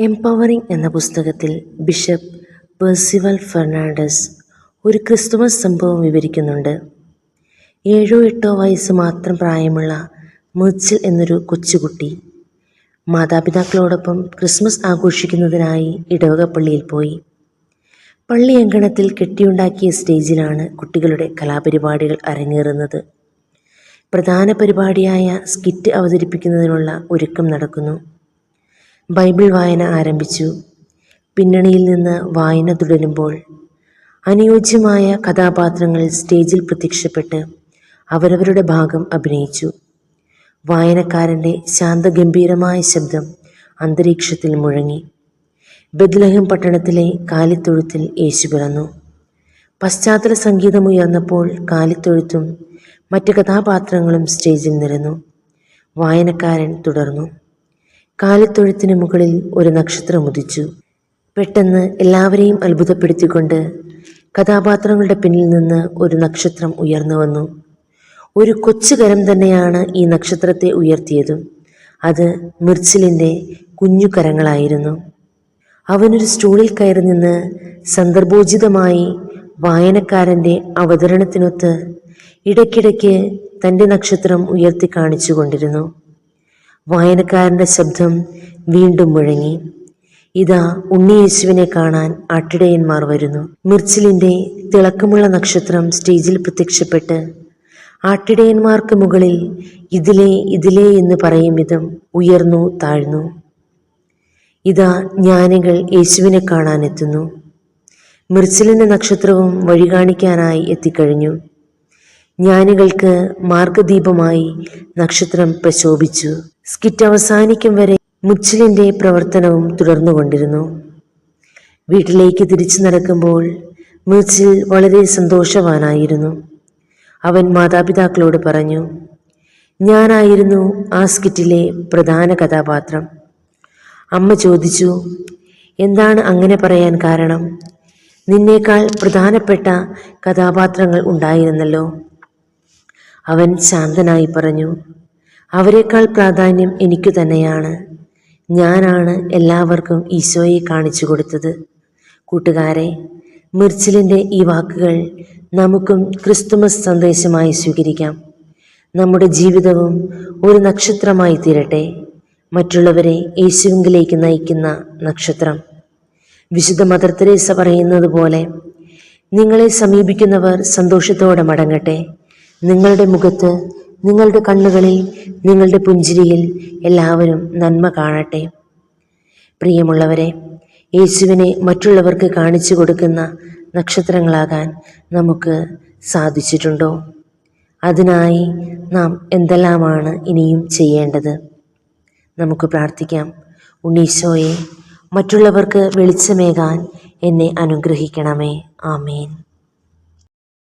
Empowering എന്ന പുസ്തകത്തിൽ bishop Percival Fernandez ഒരു ക്രിസ്തുമസ് സംഭവം വിവരിക്കുന്നുണ്ട്. ഏഴോ എട്ടോ വയസ്സ് മാത്രം പ്രായമുള്ള മിർച്ചിൽ എന്നൊരു കൊച്ചുകുട്ടി മാതാപിതാക്കളോടൊപ്പം ക്രിസ്മസ് ആഘോഷിക്കുന്നതിനായി ഇടവക പള്ളിയിൽ പോയി. പള്ളി അങ്കണത്തിൽ കെട്ടിയുണ്ടാക്കിയ സ്റ്റേജിലാണ് കുട്ടികളുടെ കലാപരിപാടികൾ അരങ്ങേറുന്നത്. പ്രധാന പരിപാടിയായ സ്കിറ്റ് അവതരിപ്പിക്കുന്നതിനുള്ള ഒരുക്കം നടക്കുന്നു. ബൈബിൾ വായന ആരംഭിച്ചു. പിന്നണിയിൽ നിന്ന് വായന തുടരുമ്പോൾ അനുയോജ്യമായ കഥാപാത്രങ്ങൾ സ്റ്റേജിൽ പ്രത്യക്ഷപ്പെട്ട് അവരവരുടെ ഭാഗം അഭിനയിച്ചു. വായനക്കാരന്റെ ശാന്തഗംഭീരമായ ശബ്ദം അന്തരീക്ഷത്തിൽ മുഴങ്ങി. ബദ്ലഹം പട്ടണത്തിലെ കാലിത്തൊഴുത്തിൽ യേശു പിറന്നു. പശ്ചാത്തല സംഗീതമുയർന്നപ്പോൾ കാലിത്തൊഴുത്തും മറ്റ് കഥാപാത്രങ്ങളും സ്റ്റേജിൽ നിരന്നു. വായനക്കാരൻ തുടർന്നു. കാലിത്തൊഴുത്തിന് മുകളിൽ ഒരു നക്ഷത്രം ഉദിച്ചു. പെട്ടെന്ന് എല്ലാവരെയും അത്ഭുതപ്പെടുത്തിക്കൊണ്ട് കഥാപാത്രങ്ങളുടെ പിന്നിൽ നിന്ന് ഒരു നക്ഷത്രം ഉയർന്നു വന്നു. ഒരു കൊച്ചു കരം തന്നെയാണ് ഈ നക്ഷത്രത്തെ ഉയർത്തിയതും. അത് മിർച്ചിലിന്റെ കുഞ്ഞുകരങ്ങളായിരുന്നു അവനൊരു സ്റ്റൂളിൽ കയറി നിന്ന് സന്ദർഭോചിതമായി വായനക്കാരന്റെ അവതരണത്തിനൊത്ത് ഇടയ്ക്കിടയ്ക്ക് തന്റെ നക്ഷത്രം ഉയർത്തി കാണിച്ചു കൊണ്ടിരുന്നു വായനക്കാരന്റെ ശബ്ദം വീണ്ടും മുഴങ്ങി. ഇതാ ഉണ്ണിയേശുവിനെ കാണാൻ ആട്ടിടയന്മാർ വരുന്നു. മിർച്ചിലിന്റെ തിളക്കമുള്ള നക്ഷത്രം സ്റ്റേജിൽ പ്രത്യക്ഷപ്പെട്ട് ആട്ടിടയന്മാർക്ക് മുകളിൽ ഇതിലേ ഇതിലേ എന്ന് പറയും വിധം ഉയർന്നു താഴ്ന്നു. ഇതാ ജ്ഞാനികൾ യേശുവിനെ കാണാനെത്തുന്നു മിർച്ചിലിന്റെ നക്ഷത്രവും വഴി കാണിക്കാനായി എത്തിക്കഴിഞ്ഞു. ജ്ഞാനികൾക്ക് മാർഗദീപമായി നക്ഷത്രം പ്രശോഭിച്ചു. സ്കിറ്റ് അവസാനിക്കും വരെ മുച്ചിലിന്റെ പ്രവർത്തനവും തുടർന്നുകൊണ്ടിരുന്നു. വീട്ടിലേക്ക് തിരിച്ചു നടക്കുമ്പോൾ മുച്ചിൽ വളരെ സന്തോഷവാനായിരുന്നു. അവൻ മാതാപിതാക്കളോട് പറഞ്ഞു ഞാനായിരുന്നു ആ സ്കിറ്റിലെ പ്രധാന കഥാപാത്രം. അമ്മ ചോദിച്ചു എന്താണ് അങ്ങനെ പറയാൻ കാരണം? നിന്നേക്കാൾ പ്രധാനപ്പെട്ട കഥാപാത്രങ്ങൾ ഉണ്ടായിരുന്നല്ലോ. അവൻ ശാന്തനായി പറഞ്ഞു അവരെക്കാൾ പ്രാധാന്യം എനിക്ക് തന്നെയാണ്. ഞാനാണ് എല്ലാവർക്കും ഈശോയെ കാണിച്ചു കൊടുത്തത്. കൂട്ടുകാരെ മിർച്ചിലിന്റെ ഈ വാക്കുകൾ നമുക്കും ക്രിസ്തുമസ് സന്ദേശമായി സ്വീകരിക്കാം. നമ്മുടെ ജീവിതവും ഒരു നക്ഷത്രമായി തീരട്ടെ. മറ്റുള്ളവരെ യേശുവിങ്കിലേക്ക് നയിക്കുന്ന നക്ഷത്രം. വിശുദ്ധ മദർ തെരേസ പറയുന്നത് പോലെ നിങ്ങളെ സമീപിക്കുന്നവർ സന്തോഷത്തോടെ മടങ്ങട്ടെ. നിങ്ങളുടെ മുഖത്ത് നിങ്ങളുടെ കണ്ണുകളിൽ നിങ്ങളുടെ പുഞ്ചിരിയിൽ എല്ലാവരും നന്മ കാണട്ടെ. പ്രിയമുള്ളവരെ യേശുവിനെ മറ്റുള്ളവർക്ക് കാണിച്ചു കൊടുക്കുന്ന നക്ഷത്രങ്ങളാകാൻ നമുക്ക് സാധിച്ചിട്ടുണ്ടോ? അതിനായി നാം എന്തെല്ലാമാണ് ഇനിയും ചെയ്യേണ്ടത്? നമുക്ക് പ്രാർത്ഥിക്കാം. ഉണ്ണീശോയെ മറ്റുള്ളവർക്ക് വെളിച്ചമേകാൻ എന്നെ അനുഗ്രഹിക്കണമേ. ആമേൻ.